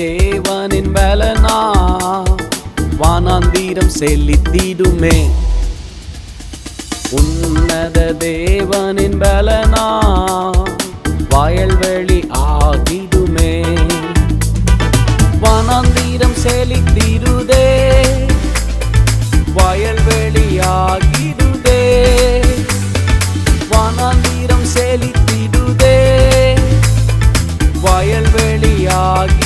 தேவனின் பலனா வானாந்தீரம் செலுத்திடுமே உன்னத தேவனின் பலனா வயல்வெளி ஆகிடுமே. வானாந்தீரம் செலுத்திடுதே வயல்வெளி ஆகிடுதே. வானாந்தீரம் செலுத்திடுதே வயல்வெளி ஆகி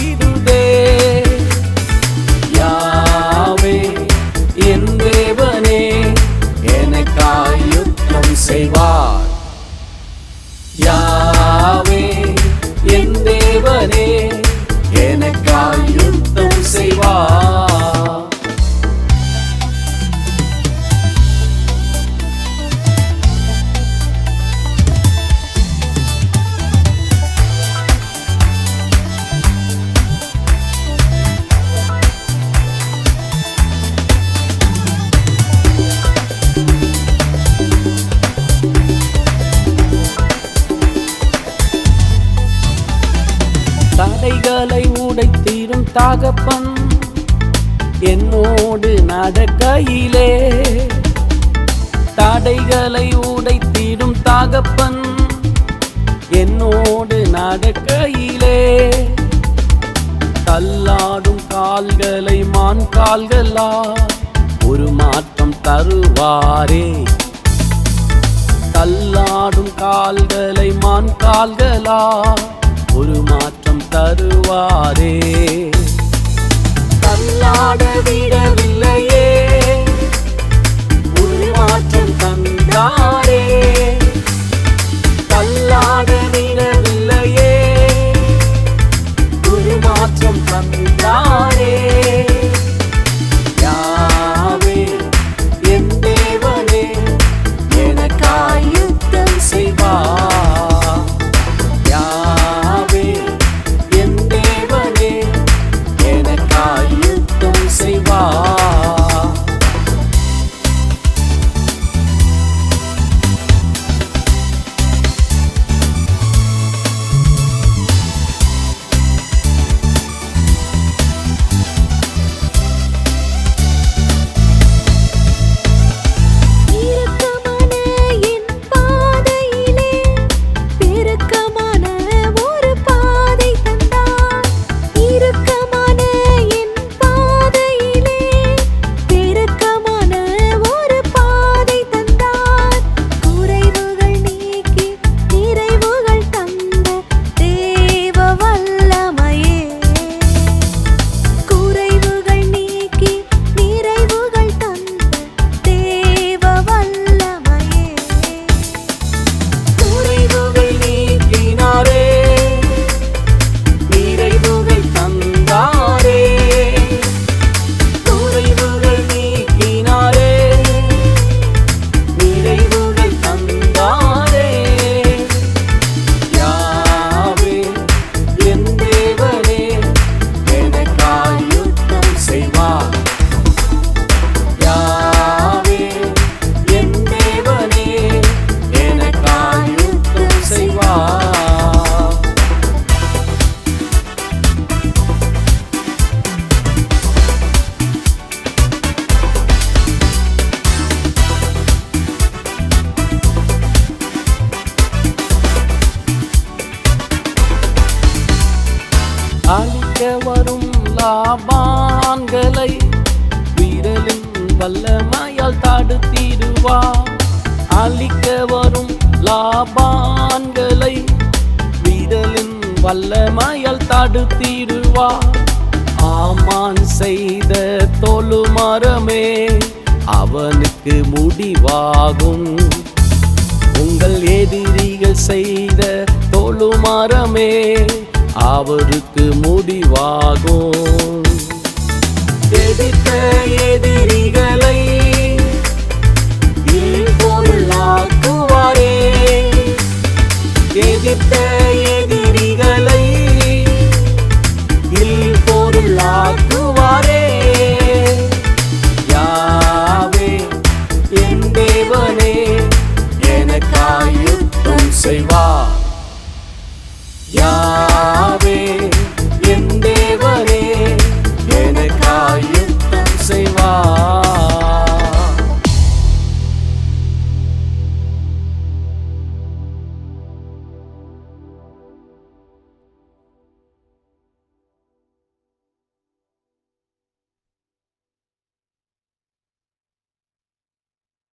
தடைகளை உடைத்தீரும் தாகப்பன். என்னோடு நடக்கையிலே தடைகளை உடைத்தீரும் தாகப்பன். என்னோடு நடக்கையிலே தள்ளாடும் கால்களை மான் கால்களா ஒரு மாற்றம் தருவாரே. தள்ளாடும் கால்களை மான் கால்களா ஒரு மாற்றம் தருவாரே. தள்ளாட விடவில்லை. வல்லமையால் தடுத்திடுவா. அழிக்க வரும் லாபான்களை விரலின் வல்லமையால் தடுத்திடுவா. ஆமான் செய்த தொழுமரமே அவனுக்கு முடிவாகும். உங்கள் எதிரிகள் செய்த தொழுமரமே அவருக்கு முடிவாகும். எதிர்த்த எதிரிகளை